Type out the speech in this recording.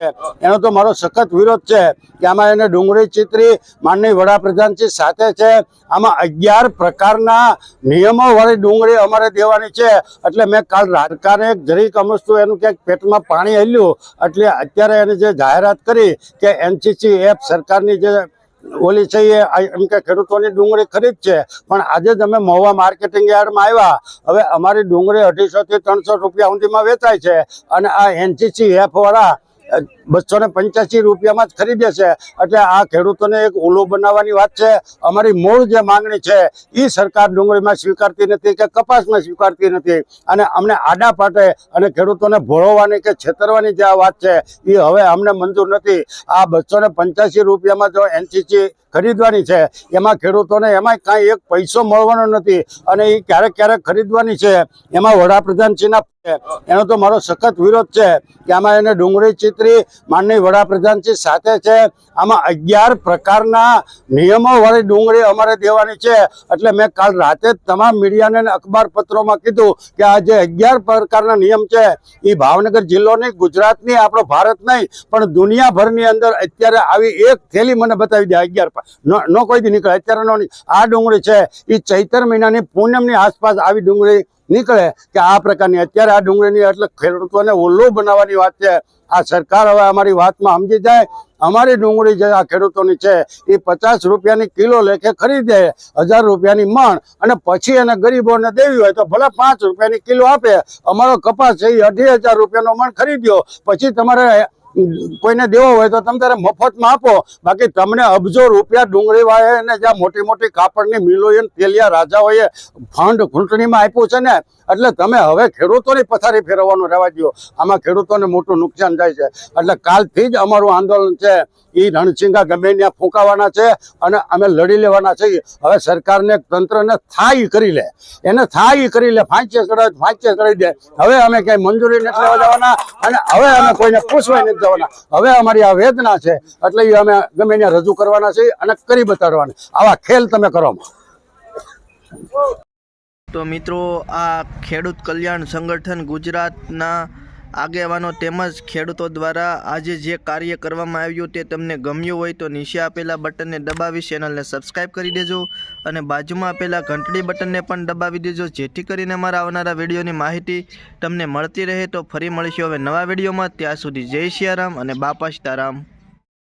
છે. એનો તો મારો સખત વિરોધ છે કે આમાં એને ડુંગળી ચિત્રી માનની વડાપ્રધાનજી સાથે છે. આમાં અગિયાર પ્રકારના નિયમો વાળી ડુંગળી અમારે દેવાની છે. એટલે મેં કાલ એક જરીક અમસ્તુ એનું ક્યાંક પેટમાં પાણી હલ્યું. એટલે અત્યારે એને જે જાહેરાત કરી કે એનસીસી એપ સરકારની જે ઓલી છે એ એમ કે ખેડૂતોની ડુંગળી ખરીદ છે. પણ આજે તમે મહુવા માર્કેટિંગ યાર્ડમાં આવ્યા. હવે અમારી ડુંગળી અઢીસો થી ત્રણસો રૂપિયા સુધીમાં વેચાય છે. અને આ એનસીસી એપ uh, બસો ને પંચ્યાસી રૂપિયામાં જ ખરીદે છે. એટલે આ ખેડૂતોને એક ઓલો બનાવવાની વાત છે. અમારી મૂળ જે માંગણી છે એ સરકાર ડુંગળીમાં સ્વીકારતી નથી કે કપાસમાં સ્વીકારતી નથી. અને અમને આડા પાટે અને ખેડૂતોને ભોળવવાની કે છેતરવાની જે આ વાત છે એ હવે અમને મંજૂર નથી. આ બસો ને પંચ્યાસી રૂપિયામાં જો એનસીસી ખરીદવાની છે, એમાં ખેડૂતોને એમાં કાંઈ એક પૈસો મળવાનો નથી. અને એ ક્યારેક ક્યારેક ખરીદવાની છે. એમાં વડાપ્રધાનશ્રીના એનો તો મારો સખત વિરોધ છે કે આમાં એને ડુંગળી ચિત્રી માનની વડાપ્રધાનશ્રી સાથે છે, આમાં અગિયાર પ્રકારના નિયમો વાળી ડુંગળી અમારે દેવાની છે. એટલે મેં કાલ રાતે તમામ મીડિયાને અખબારપત્રોમાં અખબાર પત્રોમાં કીધું કે આ જે અગિયાર પ્રકારના નિયમ છે એ ભાવનગર જિલ્લો નહીં, ગુજરાતની, આપણો ભારત નહીં, પણ દુનિયાભરની અંદર અત્યારે આવી એક થેલી મને બતાવી દે, અગિયાર નો કોઈ દી નીકળે, અત્યારે આ ડુંગળી છે એ ચૈતર મહિનાની પૂનમની આસપાસ આવી ડુંગળી નીકળે કે આ પ્રકારની અત્યારે આ ડુંગળીની એટલે ખેડૂતોને ઓલું બનાવવાની વાત છે. આ સરકાર હવે અમારી વાતમાં સમજી જાય. અમારી ડુંગળી જે આ ખેડૂતોની છે, એ પચાસ રૂપિયાની કિલો લેખે ખરીદે, હજાર રૂપિયાની મણ અને પછી એને ગરીબોને દેવી હોય તો ભલે પાંચ રૂપિયાની કિલો આપે. અમારો કપાસ છે એ અઢી હજાર રૂપિયાનો મણ ખરીદ્યો. પછી તમારે કોઈને દેવો હોય તો તમે તારે મફતમાં આપો. બાકી તમને અબજો રૂપિયા ડુંગળી વાળાને જ્યાં મોટી મોટી કાપડની મિલોએ તેલિયા રાજાઓએ ફંડ ઘૂંટણીમાં આપ્યું છે ને, એટલે તમે હવે ખેડૂતોની પથારી ફેરવવાનું રહેવા દો આમાં ખેડૂતોને મોટું નુકસાન થાય છે. એટલે કાલથી જ અમારું આંદોલન છે. એ રણસિંગા ગમે ત્યાં ફૂંકાવાના છે અને અમે લડી લેવાના છીએ હવે સરકારને તંત્રને થાય કરી લે. એને થાય કરી લે. ફાંચે ચડાવે ફાંચે ચડાવી દે. હવે અમે ક્યાંય મંજૂરી નથી લેવા જવાના અને હવે અમે કોઈને પૂછવા નથી જવાના હવે અમારી આ વેદના છે, એટલે એ અમે ગમે ત્યાં રજૂ કરવાના છે અને કરી બતાડવાના. આવા ખેલ તમે કરો તો મિત્રો, આ ખેડૂત કલ્યાણ સંગઠન ગુજરાતના આગેવાનો તેમજ ખેડૂતો દ્વારા આજે જે કાર્ય કરવામાં આવ્યું તે તમને ગમ્યું હોય તો નીચે આપેલા બટનને દબાવી ચેનલને સબસ્ક્રાઈબ કરી દેજો અને બાજુમાં આપેલા ઘંટડી બટનને પણ દબાવી દેજો, જેથી કરીને મારા આવનારા વિડીયોની માહિતી તમને મળતી રહે તો ફરી મળીશું હવે નવા વિડીયોમાં. ત્યાં સુધી જય સિયારામ અને બાપા સીતારામ.